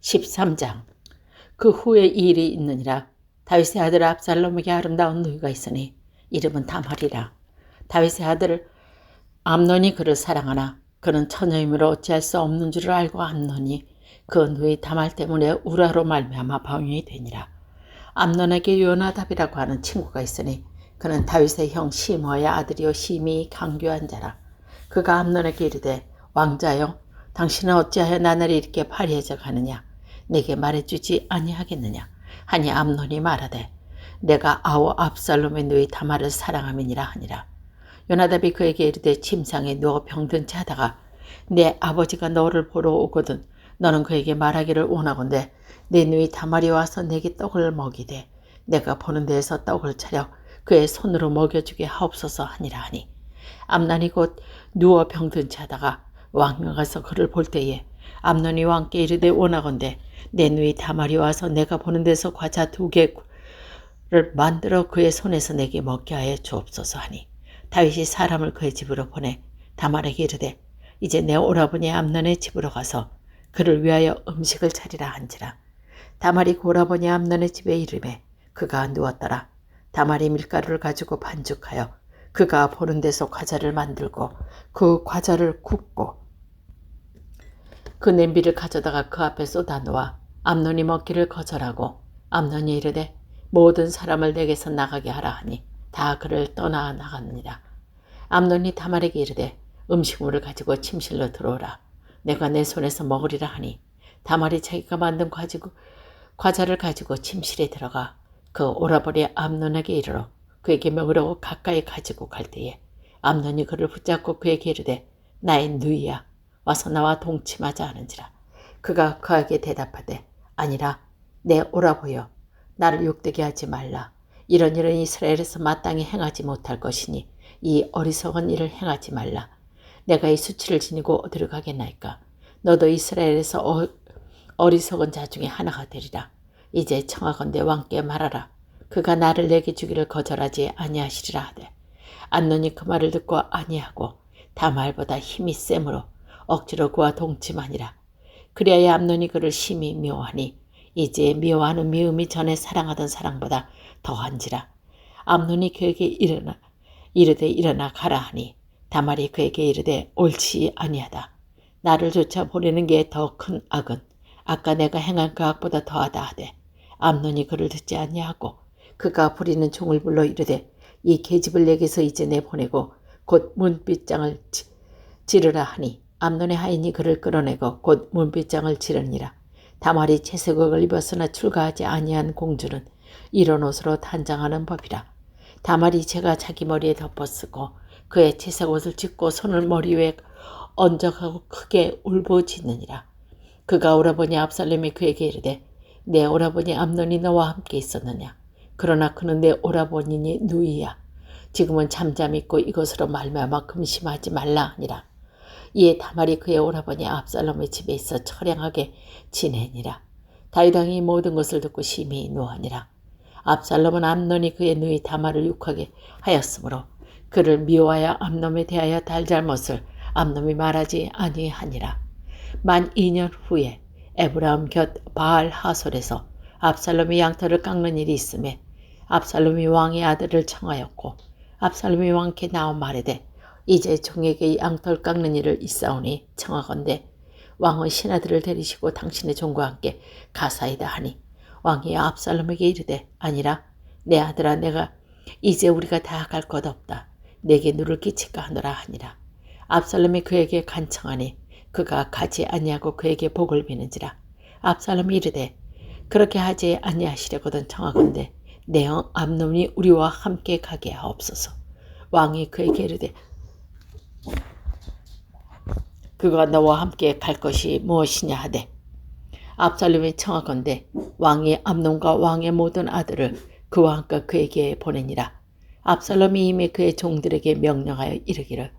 13장. 그 후에 이 일이 있느니라. 다윗의 아들 압살롬에게 아름다운 누이가 있으니 이름은 다말이라. 다윗의 아들 암논이 그를 사랑하나 그는 처녀임으로 어찌할 수 없는 줄을 알고 암논이 그 누이 다말 때문에 우라로 말미암아 방황이 되니라. 암논에게 요나답이라고 하는 친구가 있으니 그는 다윗의 형 시므의 아들이요 심히 강교한 자라. 그가 암논에게 이르되 왕자여 당신은 어찌하여 나날이 이렇게 파리해져 가느냐 내게 말해주지 아니하겠느냐? 하니 암논이 말하되 내가 아우 압살롬의 누이 다말을 사랑함이니라 하니라. 요나답이 그에게 이르되 침상에 누워 병든 채 하다가 내 아버지가 너를 보러 오거든 너는 그에게 말하기를 원하건대 내 누이 다말이 와서 내게 떡을 먹이되 내가 보는 데에서 떡을 차려 그의 손으로 먹여주게 하옵소서 하니라 하니. 암난이 곧 누워 병든 채 하다가 왕명 가서 그를 볼 때에 암논이 왕께 이르되 원하건대 내 누이 다말이 와서 내가 보는 데서 과자 두 개를 만들어 그의 손에서 내게 먹게 하여 주옵소서 하니 다윗이 사람을 그의 집으로 보내 다말에게 이르되 이제 내 오라버니 암논의 집으로 가서 그를 위하여 음식을 차리라 한지라. 다말이 그 오라버니 암논의 집에 이름에 그가 누웠더라. 다말이 밀가루를 가지고 반죽하여 그가 보는 데서 과자를 만들고 그 과자를 굽고 그 냄비를 가져다가 그 앞에 쏟아 놓아 암논이 먹기를 거절하고 암논이 이르되 모든 사람을 내게서 나가게 하라 하니 다 그를 떠나 나갔느니라. 암논이 다말에게 이르되 음식물을 가지고 침실로 들어오라. 내가 내 손에서 먹으리라 하니 다말이 자기가 만든 가지고 과자를 가지고 침실에 들어가 그 오라버니 암논에게 이르러 그에게 먹으려고 가까이 가지고 갈 때에 암논이 그를 붙잡고 그에게 이르되 나의 누이야 와서 나와 동침하자 하는지라 그가 그에게 대답하되 아니라 내 오라보여. 나를 욕되게 하지 말라. 이런 일은 이스라엘에서 마땅히 행하지 못할 것이니 이 어리석은 일을 행하지 말라. 내가 이 수치를 지니고 어디로 가겠나이까? 너도 이스라엘에서 어, 어리석은 자 중에 하나가 되리라. 이제 청하건대 왕께 말하라. 그가 나를 내게 주기를 거절하지 아니하시리라 하되 안논이 그 말을 듣고 아니하고 다말보다 힘이 셈으로 억지로 그와 동침하니라. 그리하여 암논이 그를 심히 미워하니 이제 미워하는 미움이 전에 사랑하던 사랑보다 더한지라. 암논이 그에게 일어나 이르되 일어나 가라 하니 다말이 그에게 이르되 옳지 아니하다. 나를 쫓아 보내는 게 더 큰 악은 아까 내가 행한 그 악보다 더하다 하되 암논이 그를 듣지 아니하고 그가 부리는 종을 불러 이르되 이 계집을 내게서 이제 내보내고 곧 문빗장을 지르라 하니 암논의 하인이 그를 끌어내고 곧 문빗장을 지르니라. 다말이 채색옷을 입었으나 출가하지 아니한 공주는 이런 옷으로 단장하는 법이라. 다말이 제가 자기 머리에 덮어쓰고 그의 채색옷을 찢고 손을 머리 위에 얹어가고 크게 울부짖느니라. 그가 오라버니 압살렘이 그에게 이르되 내 오라버니 암논이 너와 함께 있었느냐. 그러나 그는 내 오라버니니 누이야. 지금은 잠잠 있고 이것으로 말미암아 금심하지 말라 하니라. 이에 다말이 그의 오라버니 압살롬의 집에 있어 처량하게 지내니라. 다윗왕이 모든 것을 듣고 심히 노하니라. 압살롬은 암논이 그의 누이 다말을 욕하게 하였으므로 그를 미워하여 암놈에 대하여 달잘못을 암놈이 말하지 아니하니라. 만 2년 후에 에브라임 곁 바알 하솔에서 압살롬이 양털을 깎는 일이 있음에 압살롬이 왕의 아들을 청하였고 압살롬이 왕께 나와 말하되 이제 종에게 양털 깎는 일을 있사오니 청하건대 왕은 신하들을 데리시고 당신의 종과 함께 가사이다 하니 왕이 압살롬에게 이르되 아니라 내 아들아 내가 이제 우리가 다 갈 것 없다. 내게 누를 끼칠까 하노라 하니라. 압살롬이 그에게 간청하니 그가 가지 아니하고 그에게 복을 비는지라. 압살롬이 이르되 그렇게 하지 아니하시려거든 청하건대 내형 암놈이 우리와 함께 가게 하옵소서. 왕이 그에게 이르되 그가 너와 함께 갈 것이 무엇이냐 하되 압살롬이 청하건대 왕이 암놈과 왕의 모든 아들을 그와 함께 그에게 보내니라. 압살롬이 이미 그의 종들에게 명령하여 이르기를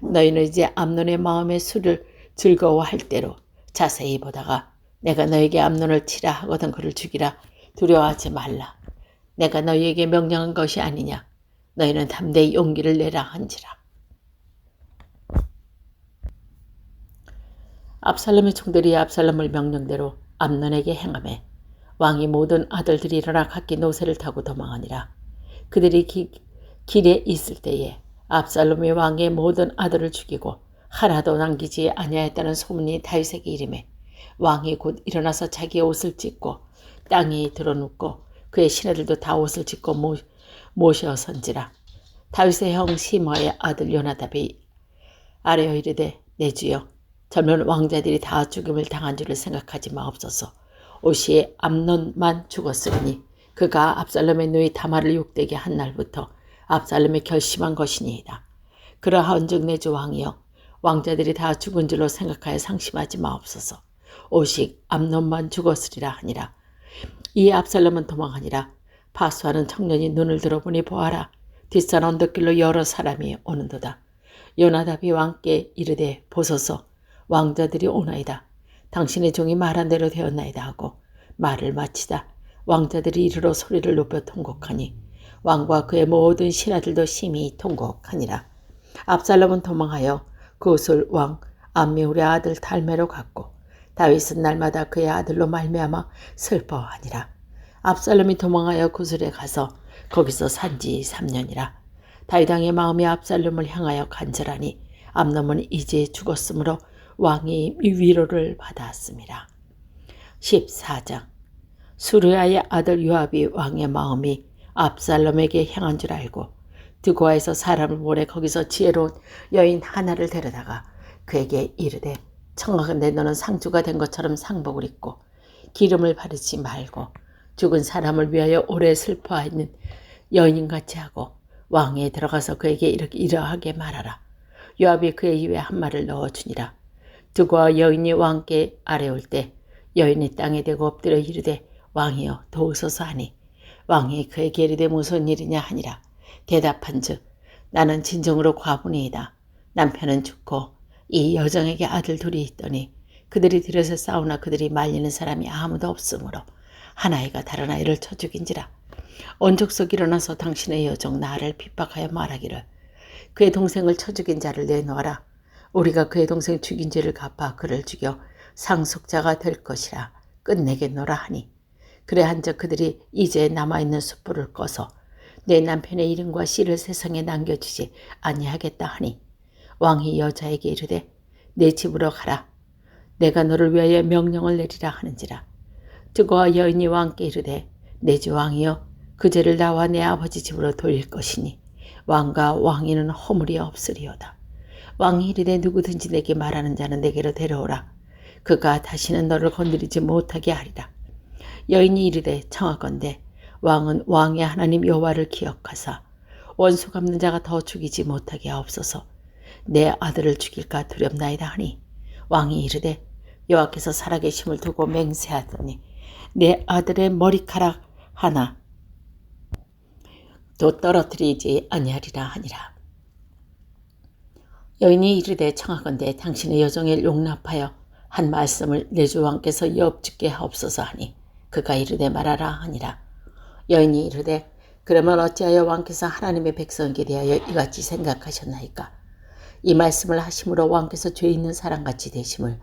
너희는 이제 암논의 마음의 술을 즐거워할 대로 자세히 보다가 내가 너에게 암논을 치라 하거든 그를 죽이라 두려워하지 말라. 내가 너희에게 명령한 것이 아니냐. 너희는 담대히 용기를 내라 한지라. 압살롬의 총들이 압살롬을 명령대로 암논에게 행함에 왕이 모든 아들들이 일어나 각기 노새를 타고 도망하니라. 그들이 기, 길에 있을 때에 압살롬이 왕의 모든 아들을 죽이고 하나도 남기지 아니하였다는 소문이 다윗에게 이름에 왕이 곧 일어나서 자기의 옷을 찢고 땅에 드러눕고 그의 신하들도 다 옷을 찢고 모, 모셔 선지라 다윗의 형 시머의 아들 요나답이 아뢰어 이르되 내 주여 젊은 왕자들이 다 죽음을 당한 줄을 생각하지 마옵소서 옷이 암논만 죽었으니 그가 압살롬의 누이 다말을 욕되게 한 날부터 압살롬이 결심한 것이니이다. 그러한즉 내 주 왕이여 왕자들이 다 죽은 줄로 생각하여 상심하지 마옵소서. 오직 암논만 죽었으리라 하니라. 이에 압살롬은 도망하니라. 파수하는 청년이 눈을 들어보니 보아라. 뒷산 언덕길로 여러 사람이 오는도다. 요나답이 왕께 이르되 보소서 왕자들이 오나이다. 당신의 종이 말한 대로 되었나이다 하고 말을 마치다 왕자들이 이르러 소리를 높여 통곡하니 왕과 그의 모든 신하들도 심히 통곡하니라. 압살롬은 도망하여 그옷을 왕 암미울의 아들 달메로 갔고 다윗은 날마다 그의 아들로 말미암아 슬퍼하니라. 압살롬이 도망하여 구슬에 가서 거기서 산지 3년이라. 다윗 왕의 마음이 압살롬을 향하여 간절하니 암놈은 이제 죽었으므로 왕이 위로를 받았습니다. 14장 수르야의 아들 요압이 왕의 마음이 압살롬에게 향한 줄 알고 드고아에서 사람을 보내 거기서 지혜로운 여인 하나를 데려다가 그에게 이르되 청하건대 너는 상주가 된 것처럼 상복을 입고 기름을 바르지 말고 죽은 사람을 위하여 오래 슬퍼하는 여인같이 하고 왕에 들어가서 그에게 이렇게 이러하게 말하라. 요압이 그의 입에 한 말을 넣어주니라. 두고 여인이 왕께 아래올 때 여인이 땅에 대고 엎드려 이르되 왕이여 도우소서 하니 왕이 그에게 이르되 무슨 일이냐 하니라. 대답한즉 나는 진정으로 과분이이다. 남편은 죽고 이 여정에게 아들 둘이 있더니 그들이 들여서 싸우나 그들이 말리는 사람이 아무도 없으므로 하나이가 다른 아이를 쳐 죽인지라. 온족속 일어나서 당신의 여정 나를 핍박하여 말하기를 그의 동생을 쳐 죽인 자를 내놓아라. 우리가 그의 동생 죽인 죄를 갚아 그를 죽여 상속자가 될 것이라 끝내겠노라 하니. 그래 한적 그들이 이제 남아있는 숯불을 꺼서 내 남편의 이름과 씨를 세상에 남겨주지 아니하겠다 하니 왕이 여자에게 이르되 내 집으로 가라. 내가 너를 위하여 명령을 내리라 하는지라. 두고와 여인이 왕께 이르되 내 주 왕이여 그 죄를 나와 내 아버지 집으로 돌릴 것이니 왕과 왕이는 허물이 없으리오다 왕이 이르되 누구든지 내게 말하는 자는 내게로 데려오라. 그가 다시는 너를 건드리지 못하게 하리라. 여인이 이르되 청하건대 왕은 왕의 하나님 여호와를 기억하사 원수 갚는 자가 더 죽이지 못하게 하옵소서. 내 아들을 죽일까 두렵나이다 하니 왕이 이르되 여호와께서 살아계심을 두고 맹세하더니 내 아들의 머리카락 하나 또 떨어뜨리지 아니하리라 하니라. 여인이 이르되 청하건대 당신의 여정을 용납하여 한 말씀을 내 주 왕께서 엽죽게 하옵소서 하니 그가 이르되 말하라 하니라. 여인이 이르되 그러면 어찌하여 왕께서 하나님의 백성에게 대하여 이같이 생각하셨나이까? 이 말씀을 하심으로 왕께서 죄 있는 사람같이 되심을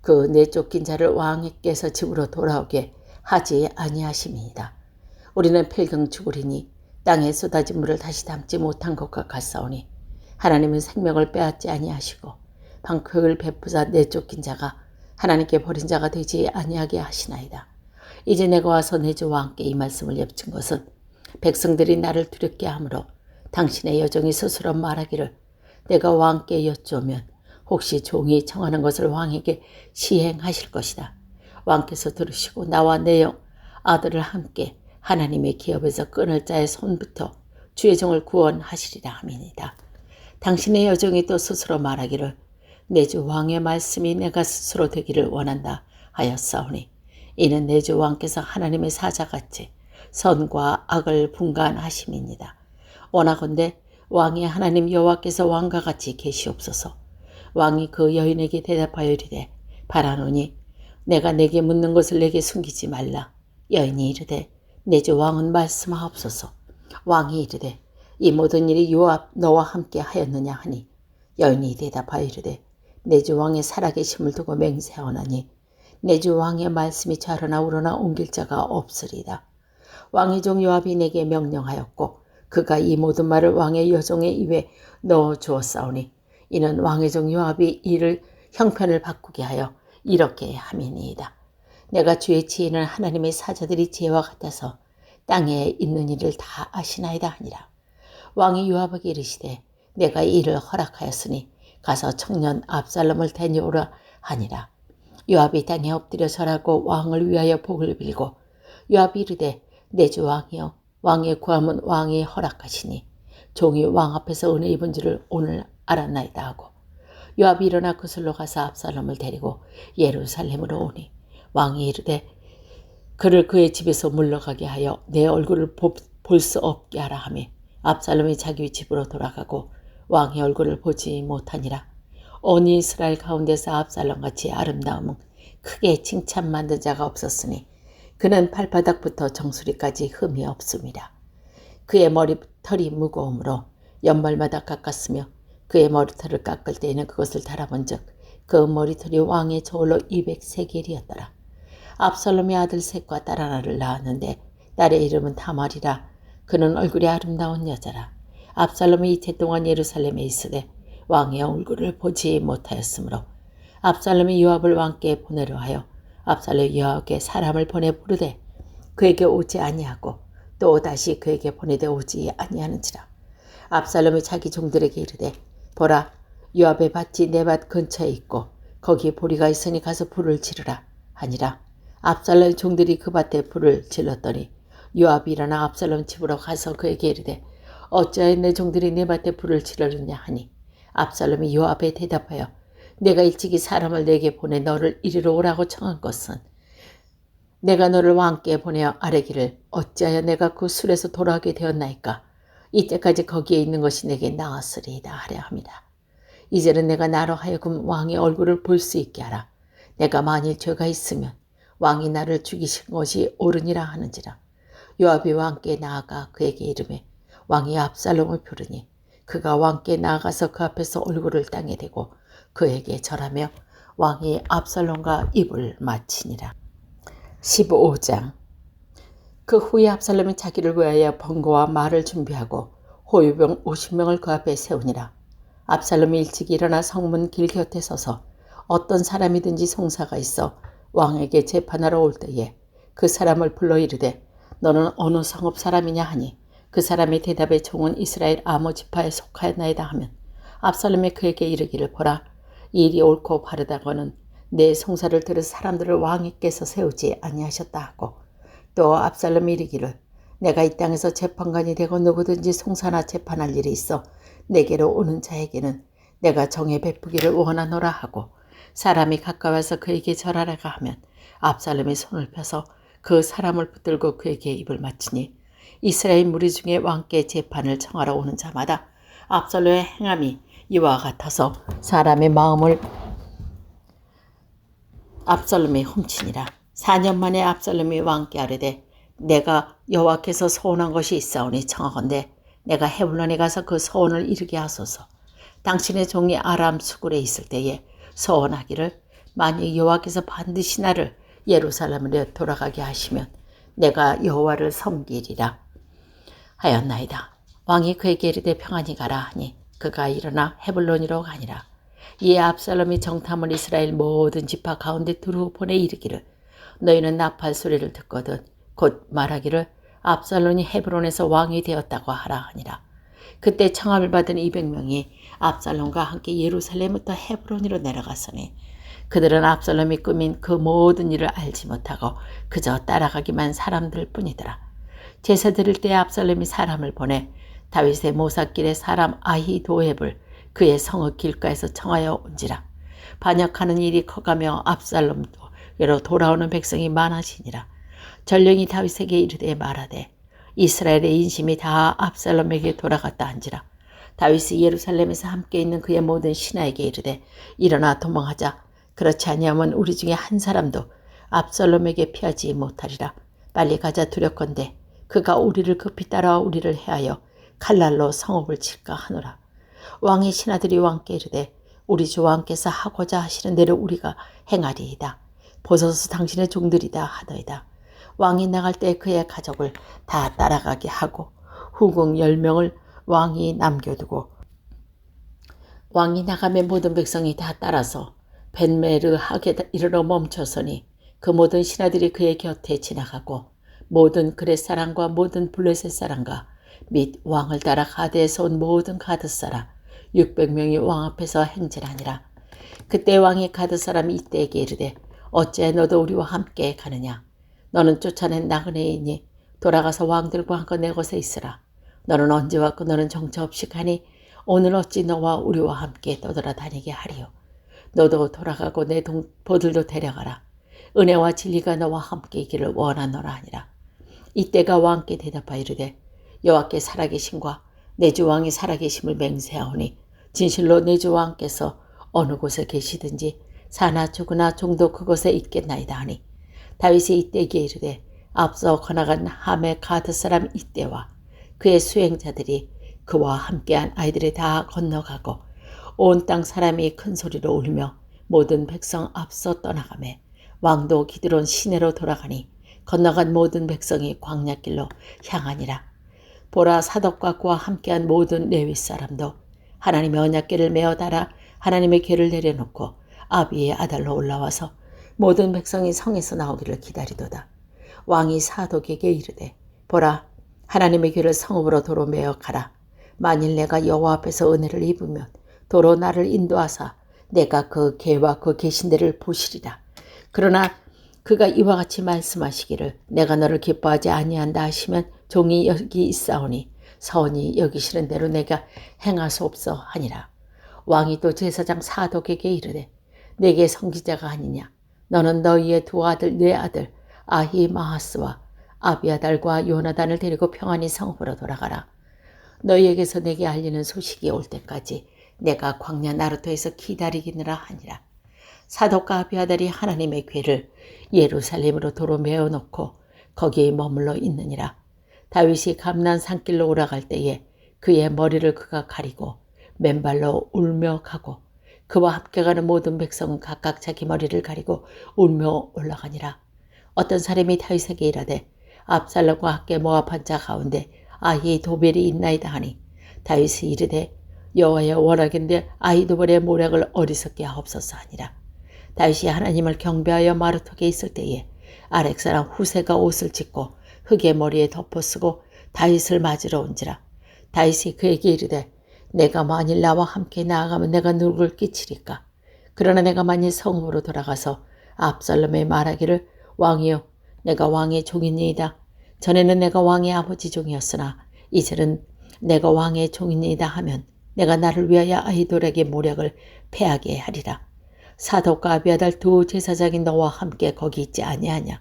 그 내쫓긴 자를 왕께서 집으로 돌아오게 하지 아니하심이니이다. 우리는 필경 죽으리니 땅에 쏟아진 물을 다시 담지 못한 것과 같사오니 하나님은 생명을 빼앗지 아니하시고 방패을 베푸사 내쫓긴 자가 하나님께 버린 자가 되지 아니하게 하시나이다. 이제 내가 와서 내 주와 함께 이 말씀을 엽친 것은 백성들이 나를 두렵게 하므로 당신의 여정이 스스로 말하기를 내가 왕께 여쭈면 혹시 종이 청하는 것을 왕에게 시행하실 것이다. 왕께서 들으시고 나와 내 영 아들을 함께 하나님의 기업에서 끊을 자의 손부터 주의 종을 구원하시리라 함이니다. 당신의 여정이 또 스스로 말하기를 내주 왕의 말씀이 내가 스스로 되기를 원한다 하였사오니 이는 내주 왕께서 하나님의 사자같이 선과 악을 분간하심입니다. 원하건대 왕이 하나님 여호와께서 왕과 같이 계시옵소서. 왕이 그 여인에게 대답하여 이르되 바라노니 내가 내게 묻는 것을 내게 숨기지 말라. 여인이 이르되 내주 왕은 말씀하옵소서. 왕이 이르되 이 모든 일이 요압 너와 함께 하였느냐 하니 여인이 대답하여 이르되 내 주 왕의 살아계심을 두고 맹세하오나니 내 주 왕의 말씀이 좌로나 우로나 옮길 자가 없으리다. 왕의 종 요압이 내게 명령하였고 그가 이 모든 말을 왕의 여종의 입에 넣어 주었사오니 이는 왕의 종 요압이 이를 형편을 바꾸게 하여 이렇게 함이니이다. 내가 주의 지혜는 하나님의 사자들이 지혜와 같아서 땅에 있는 일을 다 아시나이다 하니라. 왕이 요압에게 이르시되 내가 이를 허락하였으니 가서 청년 압살롬을 데려오라 하니라. 요압이 땅에 엎드려 절하고 왕을 위하여 복을 빌고 요압이 이르되 내 주 왕이여 왕의 구함은 왕이 허락하시니 종이 왕 앞에서 은혜 입은 줄을 오늘 알았나이다 하고 요압이 일어나 그슬로 가서 압살롬을 데리고 예루살렘으로 오니 왕이 이르되 그를 그의 집에서 물러가게 하여 내 얼굴을 볼 수 없게 하라 하며 압살롬이 자기 집으로 돌아가고 왕의 얼굴을 보지 못하니라. 온 이스라엘 가운데서 압살롬같이 아름다움은 크게 칭찬만든 자가 없었으니 그는 발바닥부터 정수리까지 흠이 없습니다. 그의 머리털이 무거움으로 연말마다 깎았으며 그의 머리털을 깎을 때에는 그것을 달아본 적그 머리털이 왕의 저울로 200세겔이었더라. 압살롬의 아들 셋과 딸 하나를 낳았는데 딸의 이름은 다말이라 그는 얼굴이 아름다운 여자라. 압살롬이 이태 동안 예루살렘에 있으되 왕의 얼굴을 보지 못하였으므로 압살롬이 요압을 왕께 보내려 하여 압살롬 요압에게 사람을 보내 부르되 그에게 오지 아니하고 또 다시 그에게 보내되 오지 아니하는지라 압살롬이 자기 종들에게 이르되 보라 요압의 밭이 내 밭 근처에 있고 거기에 보리가 있으니 가서 불을 지르라 하니라 압살롬 종들이 그 밭에 불을 질렀더니 요압이 일어나 압살롬 집으로 가서 그에게 이르되 어찌하여 내 종들이 내 밭에 불을 지르느냐 하니 압살롬이 요압에 대답하여 내가 일찍이 사람을 내게 보내 너를 이리로 오라고 청한 것은 내가 너를 왕께 보내어 아뢰기를 어찌하여 내가 그 술에서 돌아오게 되었나이까 이때까지 거기에 있는 것이 내게 나았으리이다 하려 합니다. 이제는 내가 나로 하여금 왕의 얼굴을 볼 수 있게 하라. 내가 만일 죄가 있으면 왕이 나를 죽이신 것이 옳으니라 하는지라. 요압이 왕께 나아가 그에게 이름에 왕이 압살롬을 부르니 그가 왕께 나아가서 그 앞에서 얼굴을 땅에 대고 그에게 절하며 왕이 압살롬과 입을 맞히니라. 15장 그 후에 압살롬이 자기를 위하여 번거와 말을 준비하고 호위병 50명을 그 앞에 세우니라. 압살롬이 일찍 일어나 성문 길 곁에 서서 어떤 사람이든지 송사가 있어 왕에게 재판하러 올 때에 그 사람을 불러 이르되 너는 어느 성읍 사람이냐 하니 그 사람의 대답에 종은 이스라엘 아모 지파에 속하였나이다 하면 압살롬이 그에게 이르기를 보라. 이 일이 옳고 바르다고는 내 송사를 들은 사람들을 왕위께서 세우지 아니하셨다 하고 또 압살롬이 이르기를 내가 이 땅에서 재판관이 되고 누구든지 송사나 재판할 일이 있어 내게로 오는 자에게는 내가 정에 베푸기를 원하노라 하고 사람이 가까워서 그에게 절하라가 하면 압살롬이 손을 펴서 그 사람을 붙들고 그에게 입을 맞추니 이스라엘 무리 중에 왕께 재판을 청하러 오는 자마다 압살롬의 행함이 이와 같아서 사람의 마음을 압살롬이 훔치니라. 4년 만에 압살롬이 왕께 아뢰되 내가 여호와께서 소원한 것이 있사오니 청하건대 내가 헤블론에 가서 그 소원을 이루게 하소서. 당신의 종이 아람 수굴에 있을 때에 소원하기를 만약 여호와께서 반드시 나를 예루살렘으로 돌아가게 하시면 내가 여호와를 섬기리라 하였나이다. 왕이 그에게 이르되 평안히 가라 하니 그가 일어나 헤블론이로 가니라. 이에 압살롬이 정탐을 이스라엘 모든 지파 가운데 두루 보내 이르기를 너희는 나팔 소리를 듣거든 곧 말하기를 압살롬이 헤브론에서 왕이 되었다고 하라 하니라. 그때 청함을 받은 200명이 압살롬과 함께 예루살렘부터 헤브론으로 내려갔으니 그들은 압살롬이 꾸민 그 모든 일을 알지 못하고 그저 따라가기만 사람들 뿐이더라. 제사 드릴 때 압살롬이 사람을 보내 다윗의 모사길의 사람 아히도heb을 그의 성읍 길가에서 청하여 온지라. 반역하는 일이 커가며 압살롬로 돌아오는 백성이 많아지니라. 전령이 다윗에게 이르되 말하되 이스라엘의 인심이 다 압살롬에게 돌아갔다 한지라. 다윗이 예루살렘에서 함께 있는 그의 모든 신하에게 이르되 일어나 도망하자. 그렇지 아니하면 우리 중에 한 사람도 압살롬에게 피하지 못하리라. 빨리 가자 두렵건대 그가 우리를 급히 따라와 우리를 해하여 칼날로 성읍을 칠까 하노라. 왕의 신하들이 왕께 이르되 우리 주 왕께서 하고자 하시는 대로 우리가 행하리이다. 보소서 당신의 종들이다 하더이다. 왕이 나갈 때 그의 가족을 다 따라가게 하고 후궁 열명을 왕이 남겨두고 왕이 나가면 모든 백성이 다 따라서 벤메르 하게 이르러 멈춰서니 그 모든 신하들이 그의 곁에 지나가고 모든 그렛 사람과 모든 블레셋 사람과 및 왕을 따라 가드에서 온 모든 가드 사람 600명이 왕 앞에서 행진하니라. 그때 왕이 가드 사람이 이때에게 이르되 어째 너도 우리와 함께 가느냐? 너는 쫓아낸 나그네이니 돌아가서 왕들과 한껏 내 곳에 있으라. 너는 언제 왔고 너는 정처 없이 가니 오늘 어찌 너와 우리와 함께 떠돌아다니게 하리요 너도 돌아가고 내 동포들도 데려가라. 은혜와 진리가 너와 함께 있기를 원하노라 하니라. 이때가 왕께 대답하여 이르되 여호와께 살아계심과 내 주 왕이 살아계심을 맹세하오니 진실로 내 주 왕께서 어느 곳에 계시든지 사나 죽으나 종도 그곳에 있겠나이다 하니 다윗이 이때에게 이르되 앞서 거나간 함의 가드 사람 이때와 그의 수행자들이 그와 함께한 아이들이 다 건너가고 온 땅 사람이 큰 소리로 울며 모든 백성 앞서 떠나가매 왕도 기드론 시내로 돌아가니 건너간 모든 백성이 광야길로 향하니라 보라 사덕과 그와 함께한 모든 레위 사람도 하나님의 언약궤를 메어 달아 하나님의 궤를 내려놓고 아비의 아달로 올라와서 모든 백성이 성에서 나오기를 기다리도다. 왕이 사독에게 이르되 보라 하나님의 궤를 성읍으로 도로 메어 가라. 만일 내가 여호와 앞에서 은혜를 입으면 도로 나를 인도하사 내가 그 궤와 그 계신 데를 보시리라. 그러나 그가 이와 같이 말씀하시기를 내가 너를 기뻐하지 아니한다 하시면 종이 여기 있사오니 서원이 여기시는 대로 내가 행하소옵소 하니라. 왕이 또 제사장 사독에게 이르되 내게 성기자가 아니냐 너는 너희의 두 아들 네 아들 아히마하스와 아비아달과 요나단을 데리고 평안히 성읍으로 돌아가라. 너희에게서 내게 알리는 소식이 올 때까지 내가 광야 나루토에서 기다리기느라 하니라. 사독과 아비아달이 하나님의 궤를 예루살렘으로 도로 메어놓고 거기에 머물러 있느니라. 다윗이 감난 산길로 올라갈 때에 그의 머리를 그가 가리고 맨발로 울며 가고 그와 함께 가는 모든 백성은 각각 자기 머리를 가리고 울며 올라가니라. 어떤 사람이 다윗에게 이르되 압살롬과 함께 모압한 자 가운데 아히 도벨이 있나이다 하니 다윗이 이르되 여호와여 원하긴데 아히도벨의 모략을 어리석게 하옵소서 하니라. 다윗이 하나님을 경배하여 마루톡에 있을 때에 아렉 사람 후세가 옷을 찢고 흙의 머리에 덮어쓰고 다윗을 맞으러 온지라. 다윗이 그에게 이르되 내가 만일 나와 함께 나아가면 내가 누굴 끼치리까? 그러나 내가 만일 성읍으로 돌아가서 압살롬의 말하기를 왕이여 내가 왕의 종이니이다. 전에는 내가 왕의 아버지 종이었으나 이제는 내가 왕의 종이니이다 하면 내가 나를 위하여 아이돌에게 모략을 패하게 하리라. 사독과 아비아달 두 제사장이 너와 함께 거기 있지 아니하냐.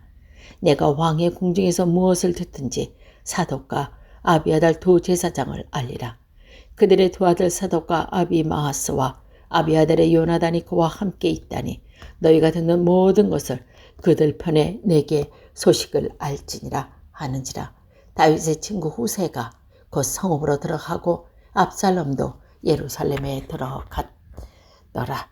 내가 왕의 궁중에서 무엇을 듣든지 사독과 아비아달 두 제사장을 알리라. 그들의 두 아들 사독과 아비마하스와 아비아달의 요나단이 그와 함께 있다니 너희가 듣는 모든 것을 그들 편에 내게 소식을 알지니라 하는지라. 다윗의 친구 후세가 곧 성읍으로 들어가고 압살롬도 예루살렘에 들어갔더라.